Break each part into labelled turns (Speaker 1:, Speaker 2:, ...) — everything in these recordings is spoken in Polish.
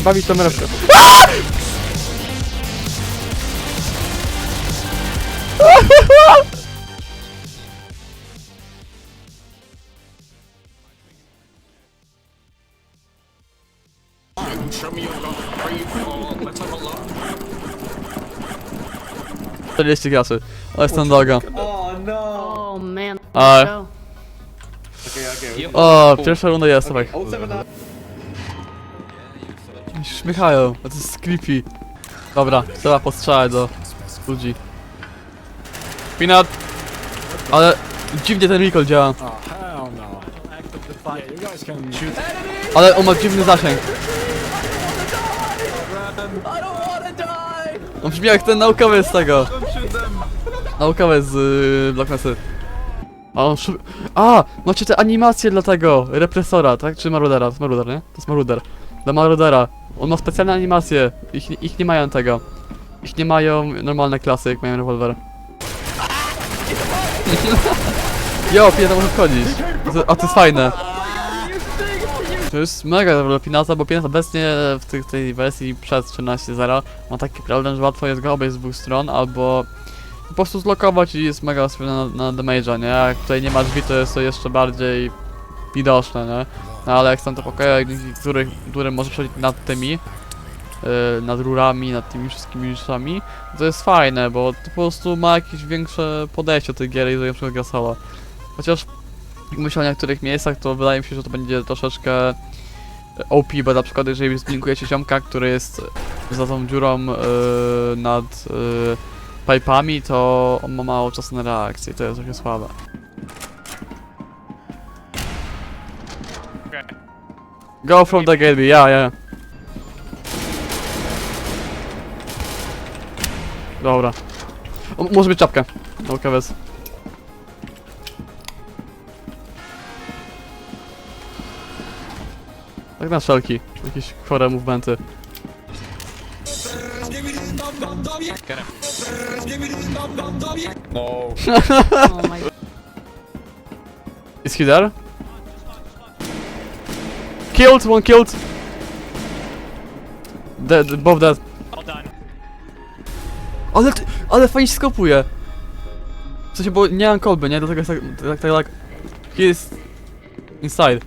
Speaker 1: się bawi tą refkę.
Speaker 2: Show me your gun. Where you fall. Let's have a look.
Speaker 1: 40 graczy. Ale jestem droga.
Speaker 3: Oh no.
Speaker 4: Oh man. Go.
Speaker 3: Okay, okay.
Speaker 1: O, pierwsza runda jest, słuchaj.
Speaker 3: Oh seven up.
Speaker 1: Oni się Śmiechają, a to jest creepy. Dobra, trzeba postrzelać do ludzi. Peanut! Ale dziwnie ten recall działa.
Speaker 5: Oh, no.
Speaker 1: Ale on ma dziwny zasięg. On brzmi jak ten naukowiec z tego. Naukowiec z yy, Black Mesa. A, on A, macie te animacje dla tego, represora, tak? Czy Marudera? To jest Maruder, nie? To jest Maruder. Dla Marudera. On ma specjalne animacje. Ich, ich nie mają tego. Ich nie mają normalne klasy, jak mają rewolwer. Jo, Pinata może wchodzić. A to, jest fajne. To jest mega dobra Pinata, bo Pinat obecnie w tych, tej wersji przed 13.0 ma taki problem, że łatwo jest go obejść z dwóch stron, albo po prostu zlokować i jest mega osłabiony na, na damage'a, nie? Jak tutaj nie ma drzwi, to jest to jeszcze bardziej widoczne, nie? No ale jak są te pokoje, których, które może przechodzić nad tymi, yy, nad rurami, nad tymi wszystkimi rzeczami, to jest fajne, bo to po prostu ma jakieś większe podejście do tej giery i do na przykład gra solo. Chociaż myślę o niektórych miejscach, to wydaje mi się, że to będzie troszeczkę OP, bo na przykład jeżeli zblinkujecie ziomka, który jest za tą dziurą yy, nad yy, pipami, to on ma mało czasu na reakcję, to jest trochę słabe. Go from the gate, yeah, yeah. Dobra. O, może być czapka. Okej, bez. Tak na wszelki. Jakieś chore movementy.
Speaker 4: Oh my.
Speaker 1: Is he there? Killed, one killed. Dead, both dead. Ale, ty- ale fajnie się skopuje. W sensie, bo nie mam kolby, nie? Dlatego jest tak, tak, tak, tak. He is inside.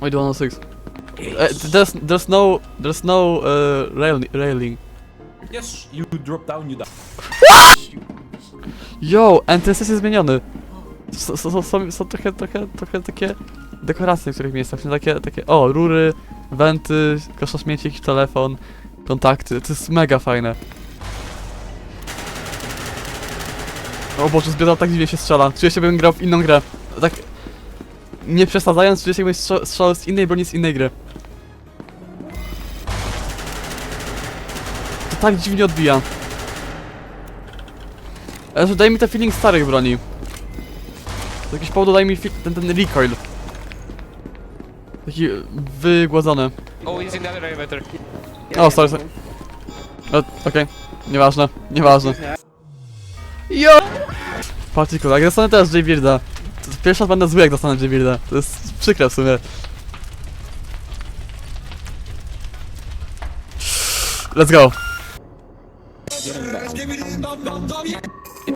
Speaker 1: Wait, 106. Uh, there's, there's no, there's no uh, rail, railing.
Speaker 6: Yes, you drop down, you die.
Speaker 1: Yo, NTS jest zmieniony. S- s- Są, są, są trochę, trochę, trochę takie dekoracje w niektórych miejscach. Są takie, takie, o, rury, wenty, kosza śmieci, jakiś telefon, kontakty. To jest mega fajne. O Boże, zbieram tak dziwnie się strzela. Czuję się, jakbym grał w inną grę. Tak, nie przesadzając, czuję się, strzel- strzelał z innej broni, z innej gry. To tak dziwnie odbija. Ale daj mi ten feeling starych broni. Z jakiegoś powodu daj mi ten, ten recoil. Taki wygładzony.
Speaker 2: Oh, he's in the elevator.
Speaker 1: O, sorry, sorry. O, Okej, nieważne, nieważne. Jo! Particle, jak dostanę teraz J-Bearda. to Pierwszy raz będę zły jak dostanę J-Bearda. To jest przykre w sumie. Let's go.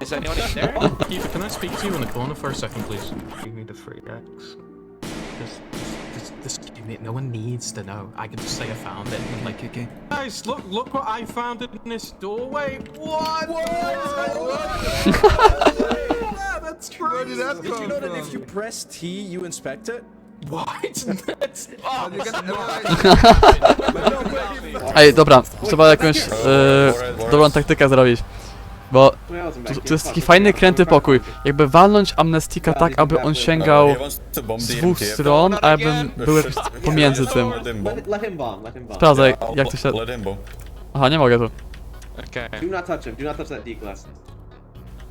Speaker 2: Is anyone in there?
Speaker 7: Keith, can I speak to you in the corner for a second, please?
Speaker 8: Give me the free X.
Speaker 7: Just, just, just, just give me. No one needs to know. I can just say I found it. and, Like, okay.
Speaker 6: Guys, look, look what I found in this doorway. What? yeah, that's crazy.
Speaker 8: did that
Speaker 5: Did you
Speaker 8: come
Speaker 5: know that if you press T, you inspect it?
Speaker 6: What? That's oh,
Speaker 8: You got
Speaker 1: Ej, dobra, trzeba jakąś e, dobrą taktykę zrobić. Bo to, to jest taki fajny, kręty pokój. Jakby walnąć amnestika tak, aby on sięgał z dwóch stron, a jakbym był pomiędzy tym. Sprawdzaj, jak to się... Aha, nie mogę tu.
Speaker 2: Okay.
Speaker 3: Do not touch him. Do not touch that D-class.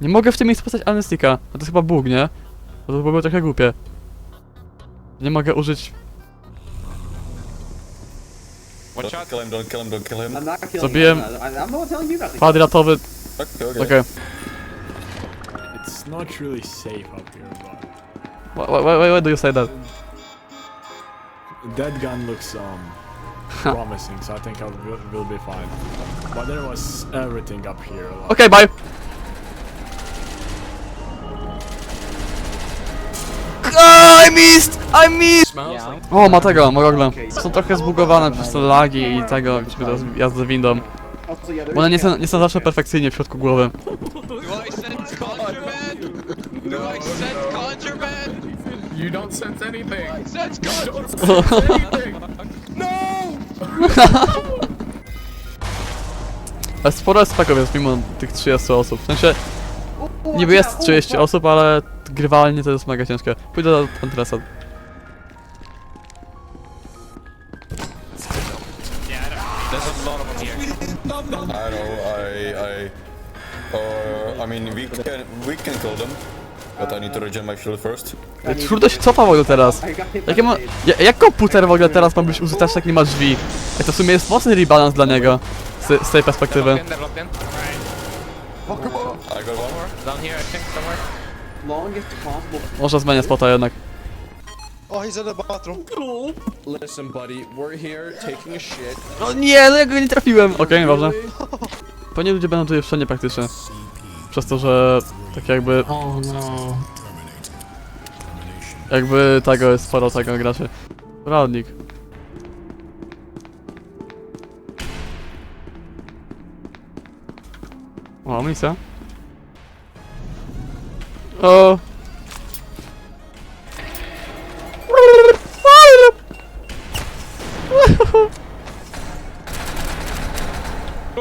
Speaker 1: Nie mogę w tym miejscu postać amnestika. No to jest chyba bóg, nie? Bo to byłoby trochę głupie. Nie mogę użyć...
Speaker 2: Watch out.
Speaker 8: Kill him, don't kill him, don't kill him.
Speaker 3: I'm not killing
Speaker 1: Zabiłem
Speaker 3: him. I, I'm not telling you about the
Speaker 1: kwadratowy...
Speaker 8: Okay, okay.
Speaker 1: Okej.
Speaker 5: It's not really safe up here, but
Speaker 1: Why, why, why, why do you say that?
Speaker 5: that gun looks um promising, so I think I will, will be fine. But there was everything up here. Like,
Speaker 1: Okej, bye! Ah, I missed! I missed! O, ma tego, ma gogle. Są trochę zbugowane przez te lagi i tego, teraz jazdę windą.
Speaker 3: Yeah,
Speaker 1: Bo one nie są, nie są zawsze perfekcyjnie w środku głowy.
Speaker 2: Do I sense contraband? Do I sense contraband?
Speaker 7: You don't sense anything.
Speaker 2: Sense contraband!
Speaker 1: Ale sporo speków jest mimo tych 30 osób. W sensie, niby jest 30 osób, ale grywalnie to jest mega ciężkie. Pójdę do Antresa.
Speaker 8: I know, I, I, uh, I mean, we can, we can kill them, but I need to regen my shield first.
Speaker 1: Kurde się cofa w ogóle teraz. Jakie ma, ja, jak komputer w ogóle teraz ma być użyteczny, jak nie ma drzwi? Jak to w sumie jest mocny rebalans dla niego. Z, z tej perspektywy.
Speaker 8: I got one.
Speaker 2: Down here, I think, somewhere.
Speaker 3: longest possible.
Speaker 1: Może zmienię spota jednak.
Speaker 9: Listen, buddy, we're here taking a shit.
Speaker 1: No nie, no ja go nie trafiłem. Okej, nieważne. Pewnie ludzie będą tu jeszcze niepraktyczni. Przez to, że tak jakby,
Speaker 7: Oh no.
Speaker 1: jakby tego jest sporo tego graczy. Radnik. O, misja. O.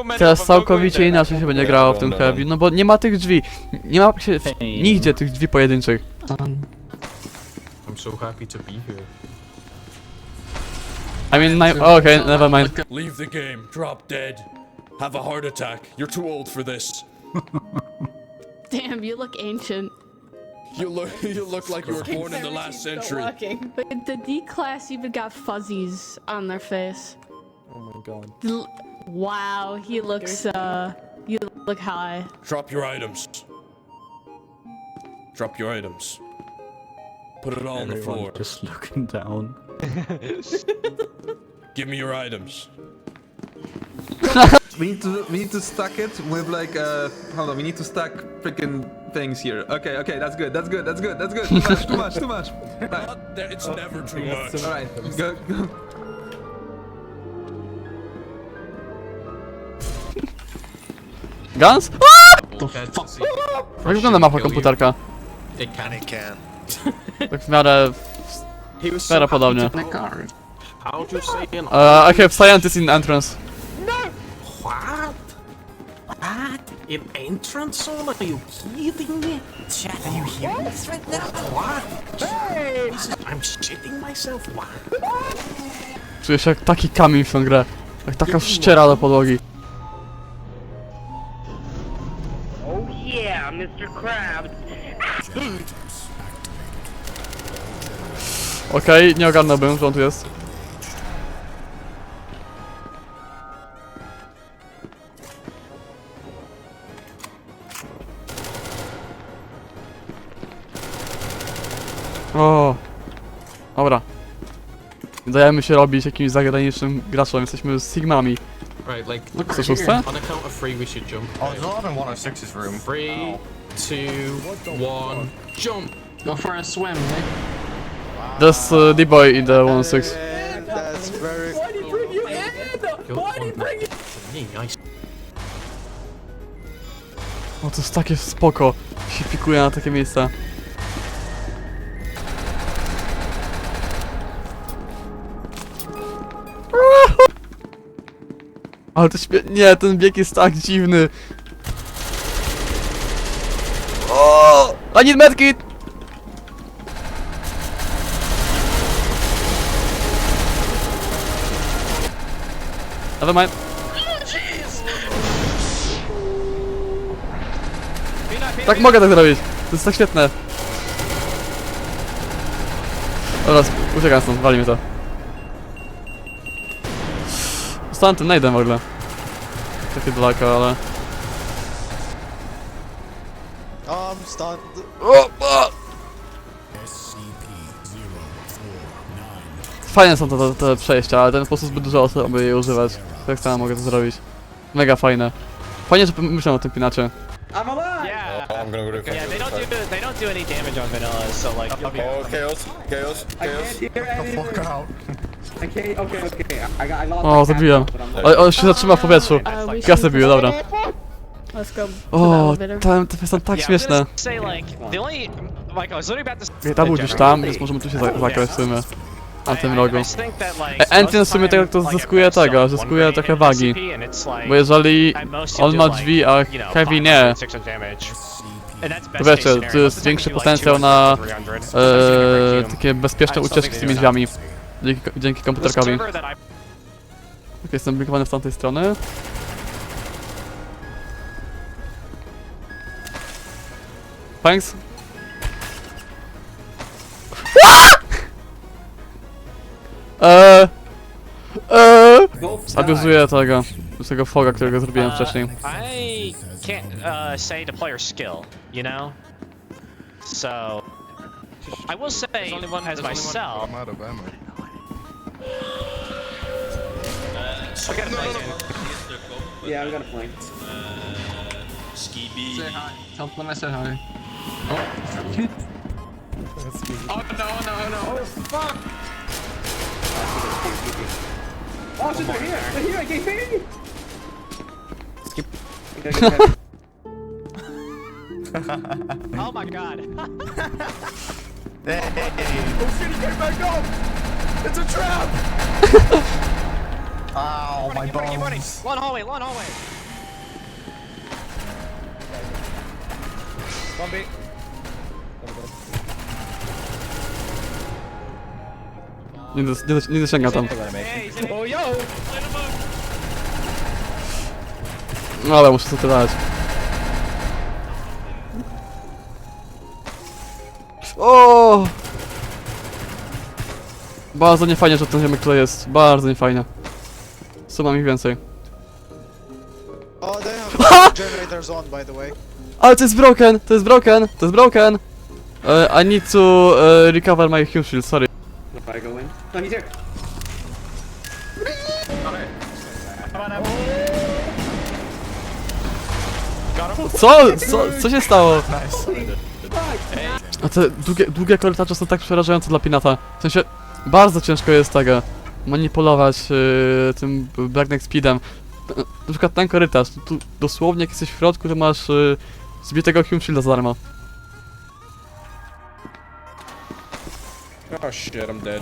Speaker 2: Many
Speaker 1: Teraz całkowicie inaczej się będzie grało w tym heavy, no bo nie ma tych drzwi. Nie ma się w, nigdzie tych drzwi pojedynczych.
Speaker 7: I'm so happy to be here.
Speaker 1: I mean, my, oh, okay, never mind.
Speaker 9: Leave the game. Drop dead. Have a heart attack. You're too old for this.
Speaker 4: Damn, you look ancient.
Speaker 9: You look you look like you were born in the last century.
Speaker 4: But the D class even got fuzzies on their face.
Speaker 5: oh my god.
Speaker 4: L- wow, he looks, uh, you look high.
Speaker 9: Drop your items. Drop your items. Put it all on the floor.
Speaker 8: just looking down.
Speaker 9: Give me your items.
Speaker 10: We need to we need to stack it with like uh hold on, we need to stack freaking things here. Okay, okay, that's good, that's good, that's good, that's good. Too much, too much, too much. Right.
Speaker 9: There- It's never too much.
Speaker 10: Alright, go go
Speaker 1: Guns? Jak wygląda mapa komputerka?
Speaker 7: It can. It can.
Speaker 1: Tak w miarę,
Speaker 6: He was
Speaker 1: w miarę podobnie.
Speaker 6: to How to say an
Speaker 1: Uh, I have scientist in entrance.
Speaker 6: what? What? An entrance zone? Are you kidding me? Chat, are you hearing this right now? What? Hey! I'm shitting myself. What?
Speaker 1: Czuję się jak taki kamień w tę grę. Jak taka ściera do podłogi.
Speaker 11: Mr. Krabs.
Speaker 1: Okej, nie ogarnąłbym, że on tu jest. O, Dobra. Dajemy się robić jakimś zagranicznym graczem, jesteśmy Sigmami.
Speaker 7: Right, like.
Speaker 1: No, chcesz szóste?
Speaker 7: On a count of three, we should jump.
Speaker 8: Oh, it's not in 106's room.
Speaker 7: Three, two, one, jump.
Speaker 6: Go for a swim, eh?
Speaker 1: There's uh, D-boy in the 1-6.
Speaker 7: Go on back to me. I
Speaker 1: O, to jest takie spoko. Się pikuje na takie miejsca. Ale to śmie... Nie, ten bieg jest tak dziwny. O! I need medkit! Never mind. Tak mogę tak zrobić. To jest tak świetne. Dobra, uciekam stąd, wali mnie to. Zostałem tym najdem w ogóle. Takie daleko, ale...
Speaker 8: I'm stunned.
Speaker 1: O, o! Fajne są te, te, te przejścia, ale ten sposób zbyt dużo osób, aby je używać. Tak samo mogę to zrobić. Mega fajne. Fajnie, że myślę o tym pinacie.
Speaker 3: I'm alive!
Speaker 7: Yeah.
Speaker 8: Oh, I'm gonna go
Speaker 7: Yeah, they don't do they don't do any damage on vanilla, so like you'll be
Speaker 8: Oh, chaos, chaos,
Speaker 3: I
Speaker 8: chaos.
Speaker 3: can't hear anything.
Speaker 1: O, zabiłem.
Speaker 3: I'm
Speaker 1: O, on się zatrzyma w powietrzu.
Speaker 4: Uh, we
Speaker 1: dobra.
Speaker 4: To
Speaker 1: O, tam te są tak
Speaker 7: Yeah, I
Speaker 1: śmieszne.
Speaker 7: to.
Speaker 1: Nie, tam gdzieś tam, więc możemy tu się za- w. Na tym rogu. E, w sumie tak jak to zyskuje tego, zyskuje trochę wagi. Bo jeżeli on ma drzwi, a Heavy nie, to wiecie, to jest większy potencjał na e, takie bezpieczne ucieczki z tymi drzwiami. Dzięki, dzięki komputerkowi. Ok, jestem blikowany z tamtej strony. Thanks. Eee, eee, abuzuję tego, tego foga, którego zrobiłem wcześniej.
Speaker 7: I can't uh, say to player skill, you know. So I will say as myself.
Speaker 9: I'm out of ammo.
Speaker 7: I got a flank.
Speaker 3: Yeah, we got a flank. Oh shit, they're here! They're here! I can't see you! Skip.
Speaker 7: Oh my god.
Speaker 6: Oh, my
Speaker 7: Keep running, keep running. Long hallway, long hallway.
Speaker 1: Nie, dos, nie, dos, nie dosięga tam.
Speaker 2: Oh, yo!
Speaker 1: No ale muszę sobie dać. O! Bardzo niefajnie, że ten ziomek tutaj jest. Bardzo niefajnie. Suma mi więcej.
Speaker 2: Oh, they have generators on, by the way.
Speaker 1: Ale to jest broken! To jest broken! To jest broken! Uh, I need to uh, recover my huge shield, sorry.
Speaker 3: If I go in. No, he's here.
Speaker 1: Co? Co, co się stało? A te długie, długie korytarze są tak przerażające dla Pinata. W sensie, bardzo ciężko jest tego manipulować yy, tym breakneck speedem. Na przykład ten korytarz, tu, tu dosłownie jak jesteś w środku, to masz yy, zbitego Hume Shielda za darmo.
Speaker 9: Oh shit, I'm dead.